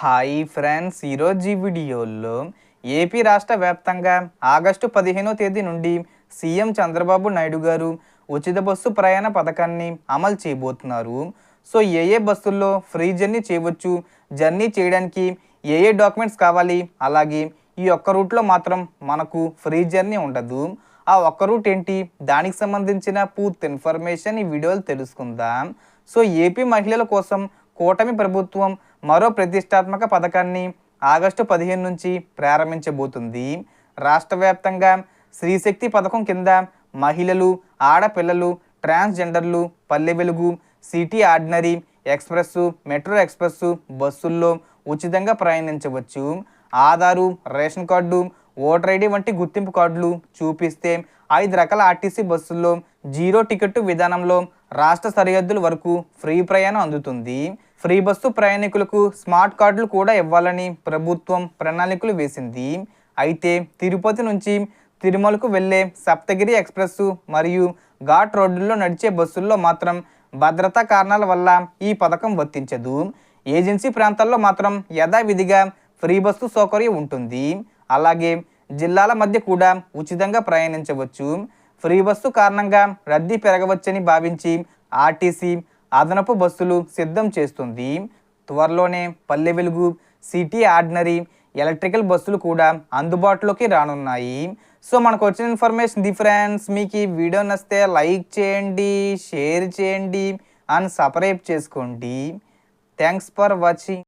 Hi friends ఈరోజు ఈ వీడియోలో ఏపీ రాష్ట్ర వ్యాప్తంగా ఆగస్టు పదిహేనో తేదీ నుండి సీఎం చంద్రబాబు నాయుడు గారు ఉచిత బస్సు ప్రయాణ పథకాన్ని అమలు చేయబోతున్నారు. సో ఏ ఏ బస్సుల్లో ఫ్రీ జర్నీ చేయవచ్చు జర్నీ చేయడానికి ఏ ఏ డాక్యుమెంట్స్ కావాలి అలాగే ఈ ఒక్క రూట్లో మాత్రం మనకు ఫ్రీ జర్నీ ఉండదు. ఆ ఒక్క రూట్ ఏంటి దానికి సంబంధించిన పూర్తి ఇన్ఫర్మేషన్ ఈ వీడియోలో తెలుసుకుందాం. సో ఏపీ మహిళల కోసం కూటమి ప్రభుత్వం మరో ప్రతిష్టాత్మక పథకాన్ని ఆగస్టు పదిహేను నుంచి ప్రారంభించబోతుంది. రాష్ట్ర వ్యాప్తంగా స్త్రీశక్తి పథకం కింద మహిళలు ఆడపిల్లలు ట్రాన్స్జెండర్లు Palle Velugu city ordinary express metro express బస్సుల్లో ఉచితంగా ప్రయాణించవచ్చు. Aadhaar ration card voter ID వంటి గుర్తింపు కార్డులు చూపిస్తే ఐదు రకాల ఆర్టీసీ బస్సుల్లో జీరో టికెట్ విధానంలో రాష్ట్ర సరిహద్దుల వరకు ఫ్రీ ప్రయాణం అందుతుంది. ఫ్రీ బస్సు ప్రయాణికులకు స్మార్ట్ కార్డులు కూడా ఇవ్వాలని ప్రభుత్వం ప్రణాళికలు వేసింది. అయితే తిరుపతి నుంచి తిరుమలకు వెళ్ళే సప్తగిరి ఎక్స్ప్రెస్ మరియు ఘాట్ రోడ్డుల్లో నడిచే బస్సుల్లో మాత్రం భద్రతా కారణాల వల్ల ఈ పథకం వర్తించదు. ఏజెన్సీ ప్రాంతాల్లో మాత్రం యథావిధిగా ఫ్రీ బస్సు సౌకర్యం ఉంటుంది. అలాగే జిల్లాల మధ్య కూడా ఉచితంగా ప్రయాణించవచ్చు. ఫ్రీ బస్సు కారణంగా రద్దీ పెరగవచ్చని భావించి ఆర్టీసీ అదనపు బస్సులు సిద్ధం చేస్తుంది. త్వరలోనే పల్లె వెలుగు సిటీ ఆర్డినరీ ఎలక్ట్రికల్ బస్సులు కూడా అందుబాటులోకి రానున్నాయి. సో మనకు వచ్చిన ఇన్ఫర్మేషన్ ది ఫ్రెండ్స్ మీకు ఈ వీడియో నచ్చితే లైక్ చేయండి షేర్ చేయండి అండ్ సబ్స్క్రైబ్ చేసుకోండి. Thanks for watching.